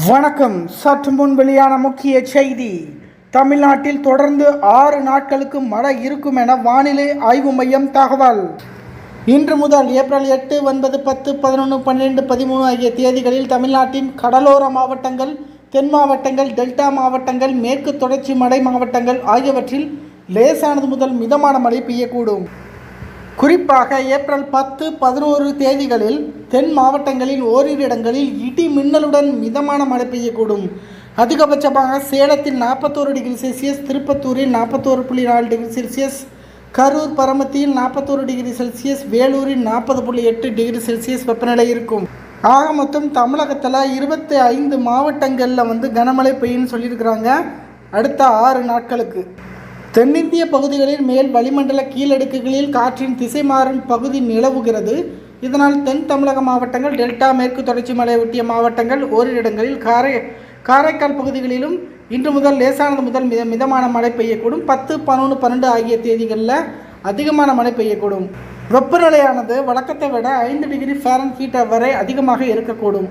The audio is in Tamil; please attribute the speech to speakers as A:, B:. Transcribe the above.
A: வணக்கம். சற்று முன் வெளியான முக்கிய செய்தி. தமிழ்நாட்டில் தொடர்ந்து ஆறு நாட்களுக்கு மழை இருக்கும் என வானிலை ஆய்வு மையம் தகவல். இன்று முதல் ஏப்ரல் எட்டு ஒன்பது பத்து பதினொன்று பன்னிரெண்டு பதிமூணு ஆகிய தேதிகளில் தமிழ்நாட்டின் கடலோர மாவட்டங்கள் தென் மாவட்டங்கள் டெல்டா மாவட்டங்கள் மேற்கு தொடர்ச்சி மலை மாவட்டங்கள் ஆகியவற்றில் லேசானது முதல் மிதமான மழை பெய்யக்கூடும். குறிப்பாக ஏப்ரல் பத்து பதினோரு தேதிகளில் தென் மாவட்டங்களில் ஓரிரு இடங்களில் இடி மின்னலுடன் மிதமான மழை பெய்யக்கூடும். அதிகபட்சமாக சேலத்தில் நாற்பத்தோரு டிகிரி செல்சியஸ் திருப்பத்தூரில் நாற்பத்தோரு புள்ளி நாலு டிகிரி செல்சியஸ் கரூர் பரமத்தியில் நாற்பத்தோரு டிகிரி செல்சியஸ் வேலூரில் நாற்பது புள்ளி எட்டு டிகிரி செல்சியஸ் வெப்பநிலை இருக்கும். ஆக மொத்தம் தமிழகத்தில் இருபத்தி ஐந்து மாவட்டங்களில் வந்து கனமழை பெய்யும்னு சொல்லியிருக்கிறாங்க. அடுத்த ஆறு நாட்களுக்கு. தென்னிந்திய பகுதிகளில் மேல் வளிமண்டல கீழடுக்குகளில் காற்றின் திசை மாறும் பகுதி நிலவுகிறது. இதனால் தென் தமிழக மாவட்டங்கள் டெல்டா மேற்கு தொடர்ச்சி மலை ஒட்டிய மாவட்டங்கள் ஓரிரு இடங்களில் காரை காரைக்கால் பகுதிகளிலும் இன்று முதல் லேசானது முதல் மித மிதமான மழை பெய்யக்கூடும். பத்து பதினொன்று பன்னெண்டு ஆகிய தேதிகளில் அதிகமான மழை பெய்யக்கூடும். வெப்பநிலையானது வழக்கத்தை விட ஐந்து டிகிரி ஃபேரன் வரை அதிகமாக இருக்கக்கூடும்.